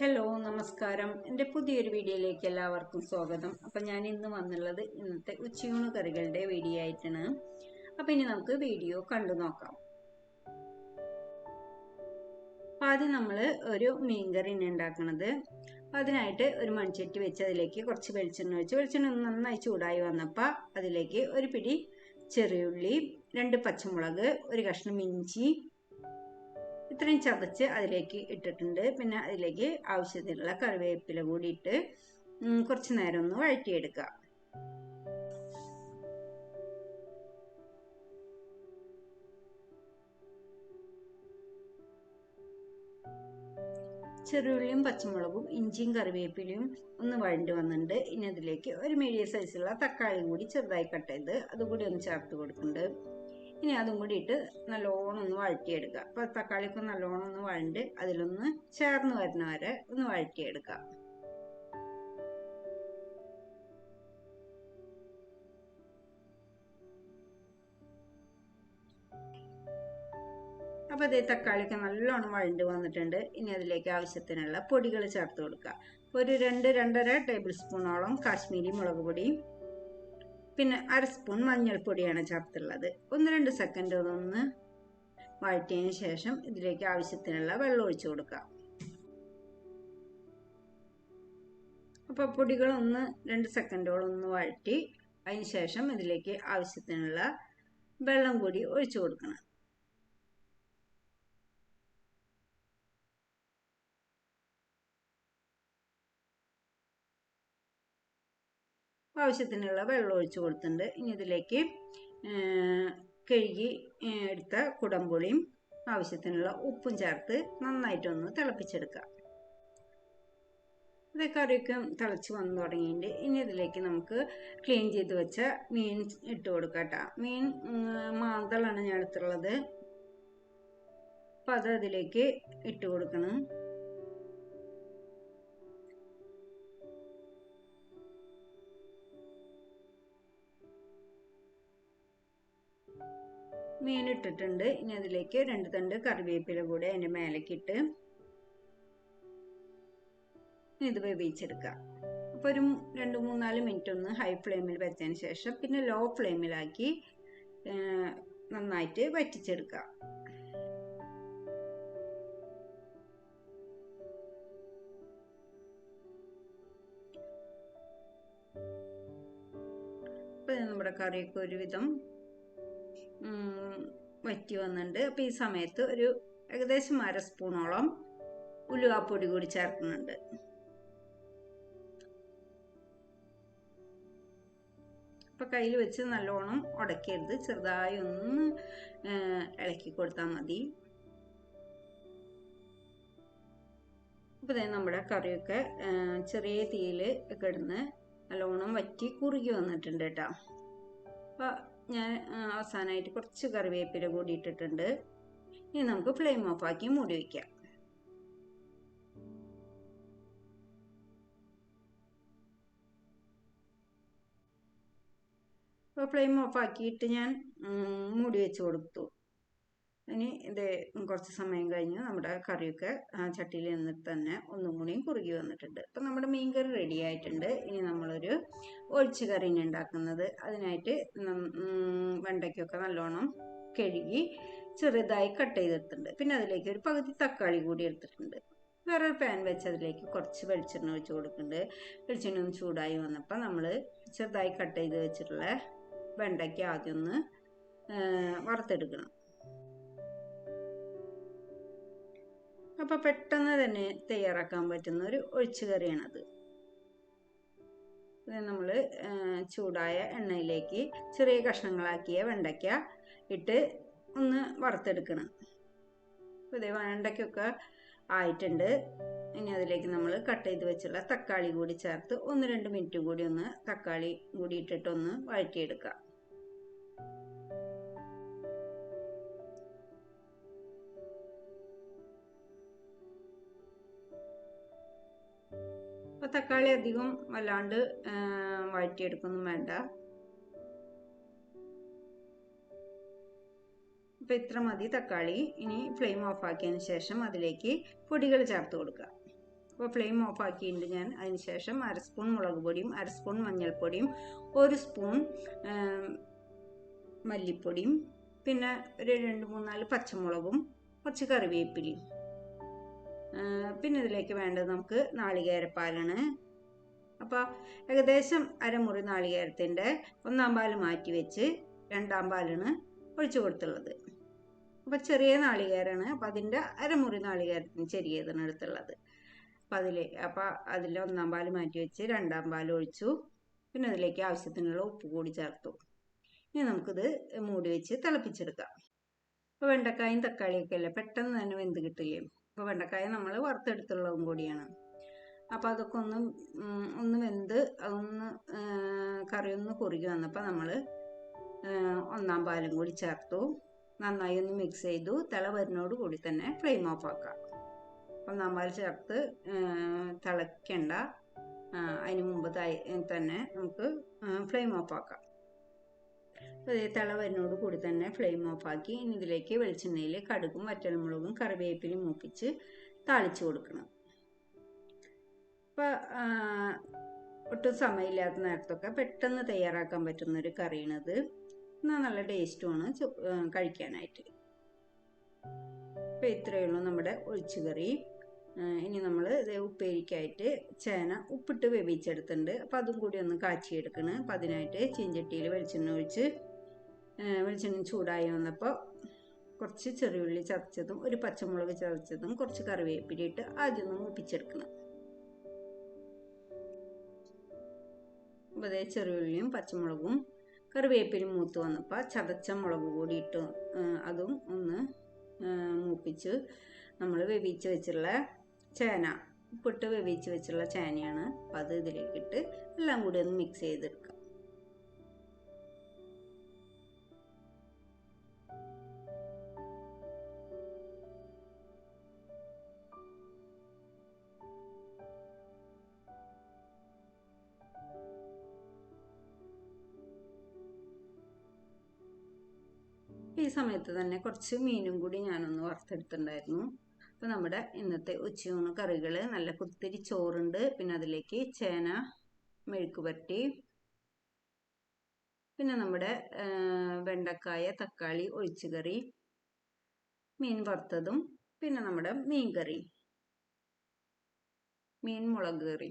Hello നമസ്കാരം. എന്റെ പുതിയൊരു വീഡിയോയിലേക്ക് എല്ലാവർക്കും സ്വാഗതം. അപ്പം ഞാൻ ഇന്ന് വന്നുള്ളത് ഇന്നത്തെ ഉച്ചയൂണ് കറികളുടെ വീഡിയോ ആയിട്ടാണ്. അപ്പം ഇനി നമുക്ക് വീഡിയോ കണ്ടു നോക്കാം. ആദ്യം നമ്മൾ ഒരു മീൻകറി ഉണ്ടാക്കണത്. അപ്പം അതിനായിട്ട് ഒരു മൺചട്ടി വെച്ച് അതിലേക്ക് കുറച്ച് വെളിച്ചെണ്ണ ഒഴിച്ച് വെളിച്ചെണ്ണ നന്നായി ചൂടായി വന്നപ്പോൾ അതിലേക്ക് ഒരു പിടി ചെറിയുള്ളി രണ്ട് പച്ചമുളക് ഒരു കഷ്ണം ഇഞ്ചി ഇത്രയും ചതച്ച് അതിലേക്ക് ഇട്ടിട്ടുണ്ട്. പിന്നെ അതിലേക്ക് ആവശ്യത്തിനുള്ള കറിവേപ്പില കൂടി ഇട്ട് കുറച്ച് നേരം ഒന്ന് വഴറ്റിയെടുക്കുക. ചെറുള്ളിയും പച്ചമുളകും ഇഞ്ചിയും കറിവേപ്പിലയും ഒന്ന് വഴണ്ടി വന്നിട്ടുണ്ട്. ഇനി അതിലേക്ക് ഒരു മീഡിയം സൈസുള്ള തക്കാളിയും കൂടി ചെറുതായി കട്ട് ചെയ്ത് അതുകൂടി ഒന്ന് ചേർത്ത് കൊടുക്കുന്നുണ്ട്. ഇനി അതും കൂടി ഇട്ട് നല്ലോണം ഒന്ന് വഴറ്റിയെടുക്കുക. അപ്പോൾ തക്കാളിക്ക് നല്ലോണം ഒന്ന് വഴണ്ട് അതിലൊന്ന് ചേർന്ന് വരുന്ന വരെ ഒന്ന് വഴറ്റിയെടുക്കുക. അപ്പോൾ അതേ തക്കാളിക്ക് നല്ലോണം വഴണ്ട് വന്നിട്ടുണ്ട്. ഇനി അതിലേക്ക് ആവശ്യത്തിനുള്ള പൊടികൾ ചേർത്ത് കൊടുക്കുക. ഒരു രണ്ട് രണ്ടര ടേബിൾ സ്പൂണോളം കാശ്മീരി മുളക് പൊടിയും പിന്നെ അര സ്പൂൺ മഞ്ഞൾപ്പൊടിയാണ് ചേർത്തുള്ളത്. ഒന്ന് രണ്ട് സെക്കൻഡ് ഒന്ന് വഴറ്റിയതിന് ശേഷം ഇതിലേക്ക് ആവശ്യത്തിനുള്ള വെള്ളം ഒഴിച്ചു കൊടുക്കുക. അപ്പോൾ പൊടികളൊന്ന് രണ്ട് സെക്കൻഡോളം ഒന്ന് വഴറ്റി അതിന് ശേഷം ഇതിലേക്ക് ആവശ്യത്തിനുള്ള വെള്ളം കൂടി ഒഴിച്ചു കൊടുക്കണം. ആവശ്യത്തിനുള്ള വെള്ളം ഒഴിച്ച് കൊടുത്തിട്ടുണ്ട്. ഇനി ഇതിലേക്ക് കഴുകി എടുത്ത കുടംപുളിയും ആവശ്യത്തിനുള്ള ഉപ്പും ചേർത്ത് നന്നായിട്ടൊന്ന് തിളപ്പിച്ചെടുക്കുക. ഇത് കറിയൊക്കെ തിളച്ച് വന്നു തുടങ്ങിയിട്ട് ഇനി ഇതിലേക്ക് നമുക്ക് ക്ലീൻ ചെയ്ത് വെച്ച മീൻ ഇട്ട് കൊടുക്കാം കേട്ടോ. മീൻ മാന്തളാണ് ഞാൻ എടുത്തുള്ളത് അപ്പം അത് അതിലേക്ക് ഇട്ട് കൊടുക്കണം. മീൻ ഇട്ടിട്ടുണ്ട് ഇനി അതിലേക്ക് രണ്ട് തണ്ട് കറിവേപ്പില കൂടെ അതിന്റെ മേലേക്ക് ഇട്ട് ഇത് വേവിച്ചെടുക്കുക. അപ്പോൾ ഒരു രണ്ട് മൂന്നാൽ മിനിറ്റ് ഒന്ന് ഹൈ ഫ്ലെയിമിൽ വെച്ചതിന് ശേഷം പിന്നെ ലോ ഫ്ലെയിമിലാക്കി നന്നായിട്ട് വറ്റിച്ചെടുക്കുക. നമ്മുടെ കറിയൊക്കെ ഒരുവിധം വറ്റി വന്നിട്ടുണ്ട് അപ്പോൾ ഈ സമയത്ത് ഒരു ഏകദേശം അര സ്പൂണോളം ഉലുവാപ്പൊടി കൂടി ചേർക്കുന്നുണ്ട്. അപ്പോൾ കയ്യിൽ വെച്ച് നല്ലോണം ഉടക്കരുത് ചെറുതായി ഒന്ന് ഇളക്കി കൊടുത്താൽ മതി. അപ്പോൾ നമ്മുടെ കറിയൊക്കെ ചെറിയ തീയിൽ കിടന്ന് നല്ലോണം വറ്റി കുറുകി വന്നിട്ടുണ്ട് കേട്ടോ. അപ്പോൾ ഞാൻ അവസാനമായിട്ട് കുറച്ച് കറിവേപ്പില കൂടി ഇട്ടിട്ടുണ്ട്. ഇനി നമുക്ക് ഫ്ലെയിം ഓഫ് ആക്കി മൂടി വയ്ക്കാം അപ്പോൾ ഫ്ലെയിം ഓഫ് ആക്കിയിട്ട് ഞാൻ മൂടി വെച്ച് കൊടുത്തു. ഇനി ഇത് കുറച്ച് സമയം കഴിഞ്ഞ് നമ്മുടെ കറിയൊക്കെ ചട്ടിയിൽ നിന്നിട്ട് തന്നെ ഒന്നും കൂടിയും കുറുകി വന്നിട്ടുണ്ട്. അപ്പം നമ്മുടെ മീൻ കറി റെഡി ആയിട്ടുണ്ട്. ഇനി നമ്മളൊരു ഒഴിച്ച് കറി ഉണ്ടാക്കുന്നത്. അതിനായിട്ട് വെണ്ടയ്ക്കൊക്കെ നല്ലോണം കഴുകി ചെറുതായി കട്ട് ചെയ്തെടുത്തിട്ടുണ്ട്. പിന്നെ അതിലേക്ക് ഒരു പകുതി തക്കാളി കൂടി എടുത്തിട്ടുണ്ട്. വേറൊരു പാൻ വെച്ച് അതിലേക്ക് കുറച്ച് വെളിച്ചെണ്ണ ഒഴിച്ച് കൊടുക്കുന്നുണ്ട്. വെളിച്ചെണ്ണ ഒന്ന് ചൂടായി വന്നപ്പോൾ നമ്മൾ ചെറുതായി കട്ട് ചെയ്ത് വെച്ചിട്ടുള്ള വെണ്ടയ്ക്ക് ആദ്യം ഒന്ന് വറുത്തെടുക്കണം. അപ്പോൾ പെട്ടെന്ന് തന്നെ തയ്യാറാക്കാൻ പറ്റുന്ന ഒരു ഒഴിച്ചു കറിയാണത്. നമ്മൾ ചൂടായ എണ്ണയിലേക്ക് ചെറിയ കഷ്ണങ്ങളാക്കിയ വെണ്ടയ്ക്ക ഇട്ട് ഒന്ന് വറുത്തെടുക്കണം. ഇതേ വെണ്ടയ്ക്കൊക്കെ ആയിട്ടുണ്ട്. ഇനി അതിലേക്ക് നമ്മൾ കട്ട് ചെയ്ത് വെച്ചുള്ള തക്കാളി കൂടി ചേർത്ത് ഒന്ന് രണ്ട് മിനിറ്റ് കൂടി ഒന്ന് തക്കാളി കൂടി ഇട്ടിട്ടൊന്ന് വഴറ്റിയെടുക്കുക അപ്പോൾ തക്കാളി അധികം വല്ലാണ്ട് വഴറ്റിയെടുക്കൊന്നും വേണ്ട. അപ്പോൾ ഇത്ര മതി തക്കാളി. ഇനി ഫ്ലെയിം ഓഫ് ആക്കിയതിന് ശേഷം അതിലേക്ക് പൊടികൾ ചേർത്ത് കൊടുക്കുക. അപ്പോൾ ഫ്ലെയിം ഓഫ് ആക്കിയിട്ടുണ്ട് ഞാൻ. അതിന് ശേഷം അര സ്പൂൺ മുളക് പൊടിയും അര സ്പൂൺ മഞ്ഞൾപ്പൊടിയും ഒരു സ്പൂൺ മല്ലിപ്പൊടിയും പിന്നെ ഒരു രണ്ട് മൂന്നാൽ പച്ചമുളകും കുറച്ച് കറിവേപ്പിലയും. പിന്നെ ഇതിലേക്ക് വേണ്ടത് നമുക്ക് നാളികേരപ്പാലാണ് അപ്പോൾ ഏകദേശം അരമുറി നാളികേരത്തിന്റെ ഒന്നാം പാൽ മാറ്റി വെച്ച് രണ്ടാം പാലാണ് ഒഴിച്ചു കൊടുത്തുള്ളത്. അപ്പോൾ ചെറിയ നാളികേരമാണ് അപ്പോൾ അതിന്റെ അരമുറി നാളികേരത്തിന് ചെറിയതാണ് എടുത്തുള്ളത്. അപ്പം അതിലെ അപ്പോൾ അതിൽ ഒന്നാം പാൽ മാറ്റി വെച്ച് രണ്ടാം പാൽ ഒഴിച്ചു. പിന്നെ അതിലേക്ക് ആവശ്യത്തിനുള്ള ഉപ്പ് കൂടി ചേർത്തു. ഇനി നമുക്കിത് മൂടി വെച്ച് തിളപ്പിച്ചെടുക്കാം. അപ്പോൾ വെണ്ടക്കായും തക്കാളിയൊക്കെ അല്ലേ? പെട്ടെന്ന് തന്നെ വെന്ത് കിട്ടില്ലേ? അപ്പോൾ വെണ്ടക്കായ നമ്മൾ വറുത്തെടുത്തുള്ളതും കൂടിയാണ്. അപ്പോൾ അതൊക്കെ ഒന്ന് ഒന്ന് വെന്ത് അതൊന്ന് കറി ഒന്ന് കുറുകി വന്നപ്പോൾ നമ്മൾ ഒന്നാം പാലും കൂടി ചേർത്തു. നന്നായി ഒന്ന് മിക്സ് ചെയ്തു. തിള വരുന്നോട് കൂടി തന്നെ ഫ്ലെയിം ഓഫ് ആക്കാം ഒന്നാം പാൽ ചേർത്ത് തിളയ്ക്കണ്ട. അതിന് മുമ്പ് തന്നെ നമുക്ക് ഫ്ലെയിം ഓഫ് ആക്കാം. തിള വരുന്നോട് കൂടി തന്നെ ഫ്ലെയിം ആക്കി ഇനി ഇതിലേക്ക് വെളിച്ചെണ്ണയിൽ കടുകും വറ്റൽമുളകും കറിവേപ്പിലും മൂപ്പിച്ച് താളിച്ചു കൊടുക്കണം. അപ്പോൾ ഒട്ടും സമയമില്ലാത്ത നേരത്തൊക്കെ പെട്ടെന്ന് തയ്യാറാക്കാൻ പറ്റുന്ന ഒരു കറിയാണിത്. എന്നാൽ നല്ല ടേസ്റ്റുമാണ് കഴിക്കാനായിട്ട്. ഇപ്പൊ ഇത്രയേ ഉള്ളൂ നമ്മുടെ ഒഴിച്ചുകറി ഇനി നമ്മൾ ഇത് ഉപ്പേരിക്കായിട്ട് ചേന ഉപ്പിട്ട് വേവിച്ചെടുത്തിട്ടുണ്ട്. അപ്പോൾ അതും കൂടി ഒന്ന് കാച്ചിയെടുക്കണം. അപ്പം അതിനായിട്ട് ചീഞ്ചട്ടിയിൽ വെളിച്ചെണ്ണ ഒഴിച്ച് വെളിച്ചെണ്ണ ചൂടായി വന്നപ്പോൾ കുറച്ച് ചെറിയുള്ളി ചതച്ചതും ഒരു പച്ചമുളക് ചതച്ചതും കുറച്ച് കറിവേപ്പില ഇട്ട് ആദ്യം ഒന്ന് മൂപ്പിച്ചെടുക്കണം. അതേ ചെറിയുള്ളിയും പച്ചമുളകും കറിവേപ്പിലും മൂത്ത് വന്നപ്പോൾ ചതച്ച മുളക് കൂടി ഇട്ട് അതും ഒന്ന് മൂപ്പിച്ച് നമ്മൾ വേവിച്ച് വെച്ചുള്ള ചേന ഉപ്പിട്ട് വേവിച്ച് വെച്ചുള്ള ചേനയാണ്. അപ്പോൾ അത് ഇതിലേക്കിട്ട് എല്ലാം കൂടി ഒന്ന് മിക്സ് ചെയ്തെടുക്കാം. സമയത്ത് തന്നെ കുറച്ച് മീനും കൂടി ഞാനൊന്ന് വറുത്തെടുത്തിട്ടുണ്ടായിരുന്നു. അപ്പോൾ നമ്മുടെ ഇന്നത്തെ ഉച്ചയൂണ് കറികൾ നല്ല കുത്തിരി ചോറുണ്ട്. പിന്നെ അതിലേക്ക് ചേന മെഴുക്ക് പുരട്ടി പിന്നെ നമ്മുടെ വെണ്ടക്കായ തക്കാളി ഒഴിച്ചുകറി മീൻ വറുത്തതും പിന്നെ നമ്മുടെ മീൻ കറി മീൻ മുളക് കറി.